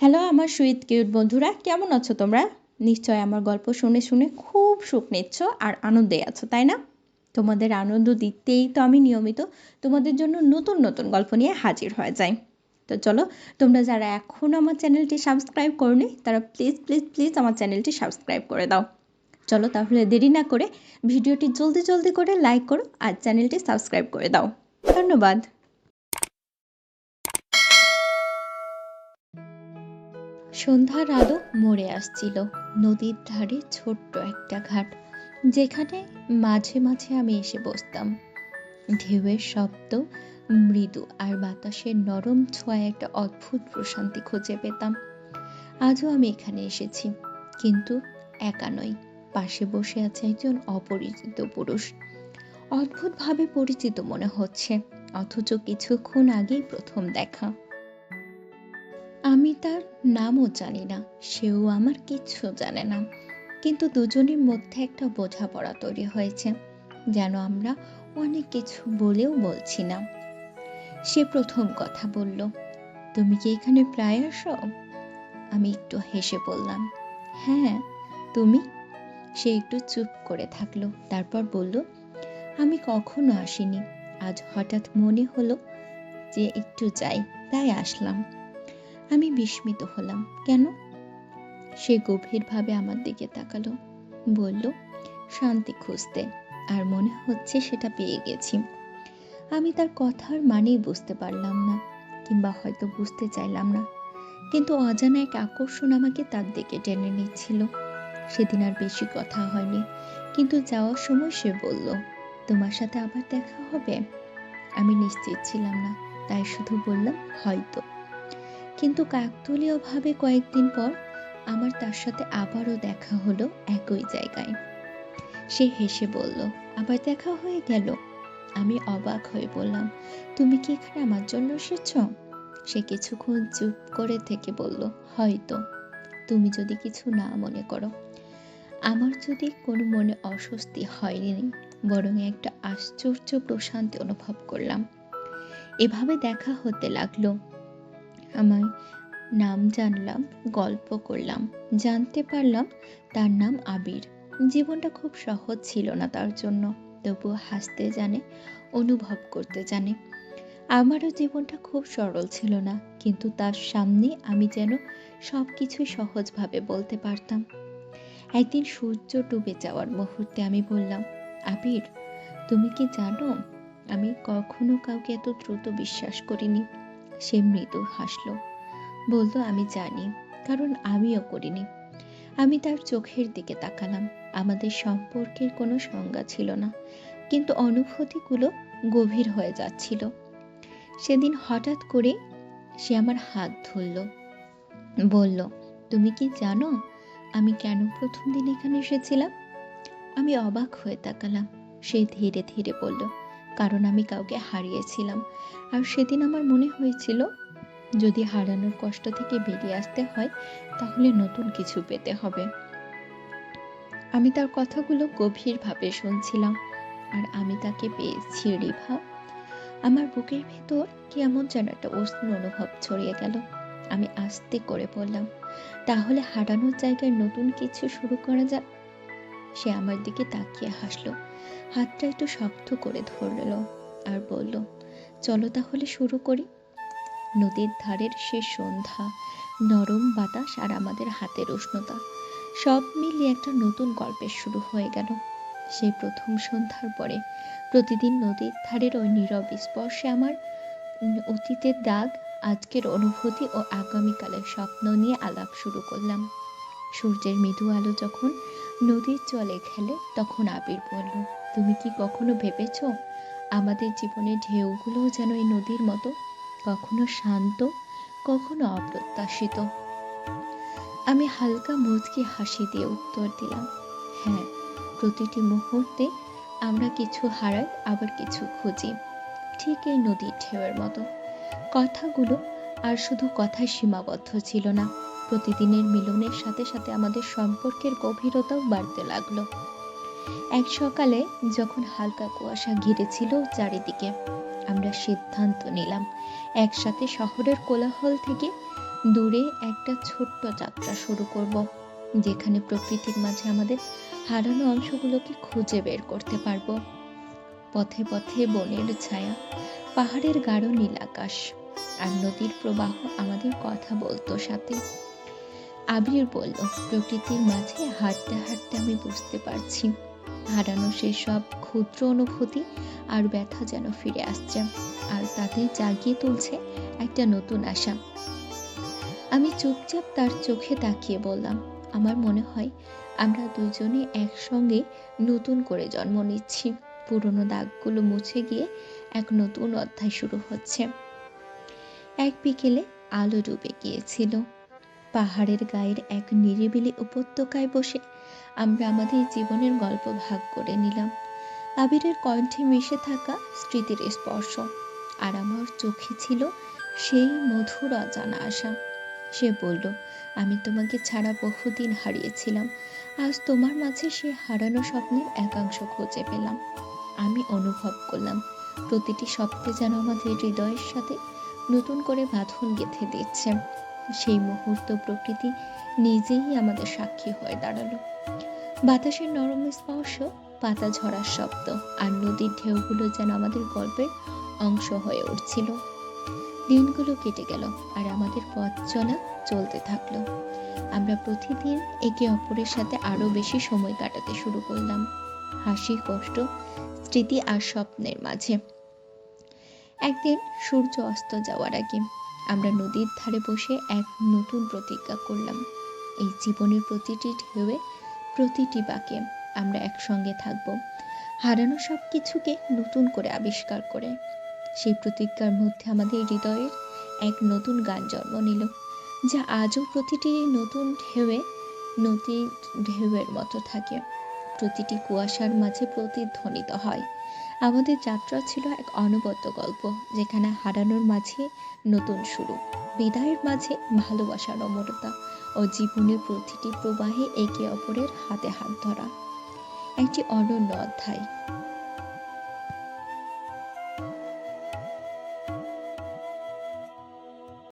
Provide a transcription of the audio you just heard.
Hello, আমার sweet cute বন্ধুরা, কেমন আছো তোমরা? নিশ্চয় আমার গল্প শুনে শুনে খুব সুখ নিচ্ছ আর আনন্দে আছো, তাই না? তোমাদের আনন্দ দিতেই তো আমি নিয়মিত তোমাদের জন্য নতুন নতুন গল্প নিয়ে হাজির হয়ে যাই। তো চলো, তোমরা যারা এখনও আমার চ্যানেলটি সাবস্ক্রাইব করনি, তারা প্লিজ প্লিজ প্লিজ আমার চ্যানেলটি সাবস্ক্রাইব করে দাও। চলো তাহলে দেরি না করে ভিডিওটি জলদি জলদি করে লাইক করো আর চ্যানেলটি সাবস্ক্রাইব করে দাও। ধন্যবাদ। সন্ধ্যার আলো মরে আসছিল, নদীর ধারে ছোট্ট একটা ঘাট, যেখানে মাঝে মাঝে আমি এসে বসতাম। ঢেউয়ের শব্দ, মৃদু আর বাতাসের নরম ছোঁয়ায় একটা অদ্ভুত প্রশান্তি খুঁজে পেতাম। আজও আমি এখানে এসেছি, কিন্তু একা নই। পাশে বসে আছে একজন অপরিচিত পুরুষ। অদ্ভুতভাবে পরিচিত মনে হচ্ছে, অথচ কিছুক্ষণ আগেই প্রথম দেখা। আমি তার নামও জানি না, সেও আমার কিচ্ছু জানে না। কিন্তু দুজনের মধ্যে একটা বোঝাপড়া তৈরি হয়েছে, যেন আমরা অনেক কিছু বলেও বলছি না। সে প্রথম কথা বলল, তুমি কি এখানে প্রায় আসো? আমি একটু হেসে বললাম হ্যাঁ তুমি? সে একটু চুপ করে থাকল, তারপর বলল, আমি কখনো আসিনি, আজ হঠাৎ মনে হলো যে একটু যাই, তাই আসলাম। আমি বিস্মিত হলাম। কেন? সে গভীরভাবে আমার দিকে তাকালো। বলল, শান্তি খুঁজতে। আর মনে হচ্ছে সেটা পেয়ে গেছি। আমি তার কথার মানেই বুঝতে পারলাম না, কিংবা হয়তো বুঝতে চাইলাম না। কিন্তু অজানা এক আকর্ষণ আমাকে তার দিকে টেনে নিচ্ছিল। সেদিন আর বেশি কথা হয়নি, কিন্তু যাওয়ার সময় সে বলল, তোমার সাথে আবার দেখা হবে? আমি নিশ্চিত ছিলাম না, তাই শুধু বললাম, হয়তো। কিন্তু কাকতলীয়ভাবে কয়েকদিন পর আমার তার সাথে আবারও দেখা হলো একই জায়গায়। সে হেসে বলল, আবার দেখা হয়ে গেল? আমি অবাক হয়ে বললাম, তুমি কি এখানে আমার জন্য এসেছ? সে কিছুক্ষণ চুপ করে থেকে বলল, হয়তো। তুমি যদি কিছু না মনে করো। আমার যদি কোনো মনে অস্বস্তি হয়নি, বরং একটা আশ্চর্য প্রশান্তি অনুভব করলাম। এভাবে দেখা হতে লাগল আমার নাম জানলাম, গল্প করলাম, জানতে পারলাম তার নাম আবির। জীবনটা খুব সহজ ছিল না তার জন্য তবুও হাসতে জানে, অনুভব করতে জানে। আমারও জীবনটা খুব সরল ছিল না, কিন্তু তার সামনে আমি যেন সব কিছুই সহজভাবে বলতে পারতাম। একদিন সূর্য ডুবে যাওয়ার মুহূর্তে আমি বললাম, আবির, তুমি কি জানো, আমি কখনো কাউকে এত দ্রুত বিশ্বাস করিনি? সে মৃদু হাসল। বলল, আমি জানি, কারণ আমিও করিনি। আমি তার চোখের দিকে তাকালাম। আমাদের সম্পর্কের কোনো সংজ্ঞা ছিল না, কিন্তু অনুভূতিগুলো গভীর হয়ে যাচ্ছিল। সেদিন হঠাৎ করে সে আমার হাত ধরল। বলল, তুমি কি জানো, আমি কেন প্রথম দিন এখানে এসেছিলাম? আমি অবাক হয়ে তাকালাম। সে ধীরে ধীরে বলল কারণ আমি কাউকে হারিয়েছিলাম। আর সেদিন আমার মনে হয়েছিল, যদি হারানোর কষ্ট থেকে বেরিয়ে আসতে হয়, তাহলে নতুন কিছু পেতে হবে। আমি তার কথাগুলো গভীরভাবে শুনছিলাম, আর আমি তাকে পেয়েছি, রিভা। আমার বুকের ভেতর কেমন যেন একটা উষ্ণ অনুভব ছড়িয়ে গেল। আমি আস্তে করে বললাম, তাহলে হারানোর জায়গায় নতুন কিছু শুরু করা যাক? সে আমার দিকে তাকিয়ে হাসলো। হাতটা একটু শক্ত করে ধরল আর বলল, চলো তাহলে শুরু করি। নদীর ধারের সে সন্ধ্যা, নরম বাতাস আর আমাদের হাতের উষ্ণতা, সব মিলিয়ে একটা নতুন গল্পের শুরু হয়ে গেল। সেই প্রথম সন্ধ্যার পরে প্রতিদিন নদীর ধারের ওই নীরব স্পর্শে আমার অতীতের দাগ, আজকের অনুভূতি ও আগামীকালের স্বপ্ন নিয়ে আলাপ শুরু করলাম। সূর্যের মৃদু আলো যখন নদীর জলে খেলে তখন আবির বলল তুমি কি কখনো ভেবেছ আমাদের জীবনের ঢেউগুলোও যেন এই নদীর মতো কখনো শান্ত, কখনো অপ্রত্যাশিত? আমি হালকা মুচকি হাসি দিয়ে উত্তর দিলাম হ্যাঁ প্রতিটি মুহূর্তে আমরা কিছু হারাই, আবার কিছু খুঁজি। ঠিক এই নদীর ঢেউয়ের মতো। কথাগুলো আর শুধু কথায় সীমাবদ্ধ ছিল না। প্রতিদিনের মিলনের সাথে সাথে আমাদের সম্পর্কের গভীরতাও বাড়তে লাগল। এক সকালে যখন হালকা কুয়াশা ঘিরেছিল চারিদিকে, আমরা সিদ্ধান্ত নিলাম একসাথে শহরের কোলাহল থেকে দূরে একটা ছোট্ট যাত্রা শুরু করব, যেখানে প্রকৃতির মাঝে আমাদের হারানো অংশগুলোকে খুঁজে বের করতে পারব। পথে পথে বনের ছায়া, পাহাড়ের গাঢ় নীল আকাশ আর নদীর প্রবাহ আমাদের কথা বলতো সাথে। আবির বলল, প্রকৃতির মাঝে হাঁটতে হাঁটতে আমি বুঝতে পারছি। হারানো সেসব ক্ষুদ্র অনুভূতি আর ব্যথা যেন ফিরে আসছে আর তাদের জাগিয়ে তুলছে একটা নতুন আশা। আমি চুপচাপ তার চোখে তাকিয়ে বললাম, আমার মনে হয় আমরা দুজনে একসঙ্গে নতুন করে জন্ম নিচ্ছি। পুরনো দাগগুলো মুছে গিয়ে এক নতুন অধ্যায় শুরু হচ্ছে। এক বিকেলে আলো ডুবে গিয়েছিল। পাহাড়ের গায়ের এক নিরিবিলি উপত্যকায় বসে আমরা আমাদের জীবনের গল্প ভাগ করে নিলাম। আবিরের কণ্ঠে মিশে থাকা স্মৃতির স্পর্শ। আর আমার চোখে ছিল সেই মধুর অজানা আশা। সে বলল, আমি তোমাকে ছাড়া বহুদিন হারিয়েছিলাম। আজ তোমার মাঝে সে হারানো স্বপ্নের একাংশ খুঁজে পেলাম। আমি অনুভব করলাম, প্রতিটি শব্দে যেন আমাদের হৃদয়ের সাথে নতুন করে বাঁধন গেঁথে দিচ্ছে। সেই মুহূর্ত প্রকৃতি নিজেই আমাদের সাক্ষী হয়ে দাঁড়াল। বাতাসের নরম স্পর্শ, পাতা ঝরার শব্দ আর নদীর ঢেউগুলো যেন আমাদের গল্পের অংশ হয়ে উঠছিল। দিনগুলো কেটে গেল আর আমাদের পথ চলা চলতে থাকল। আমরা প্রতিদিন একে অপরের সাথে আরও বেশি সময় কাটাতে শুরু করলাম। হাসি, কষ্ট, স্মৃতি আর স্বপ্নের মাঝে। একদিন সূর্য অস্ত যাওয়ার আগে আমরা নদীর ধারে বসে এক নতুন প্রতিজ্ঞা করলাম। এই জীবনের প্রতিটি ঢেউয়ে প্রতিটি বাকে আমরা একসঙ্গে থাকব। হারানো সব কিছুকে নতুন করে আবিষ্কার করে। সেই প্রতিজ্ঞার মধ্যে আমাদের হৃদয়ের এক নতুন গান জন্ম নিল, যা আজও প্রতিটি নতুন ঢেউয়ে নদীর ঢেউয়ের মতো থাকে। প্রতিটি কুয়াশার মাঝে প্রতিধ্বনিত হয়। আমাদের যাত্রা ছিল এক অনবদ্য গল্প, যেখানে হারানোর মাঝে নতুন শুরু, বিদায়ের মাঝে ভালোবাসার অমরতা ও জীবনের প্রতিটি প্রবাহে একে অপরের হাতে হাত ধরা। একটি অনন্য অধ্যায়।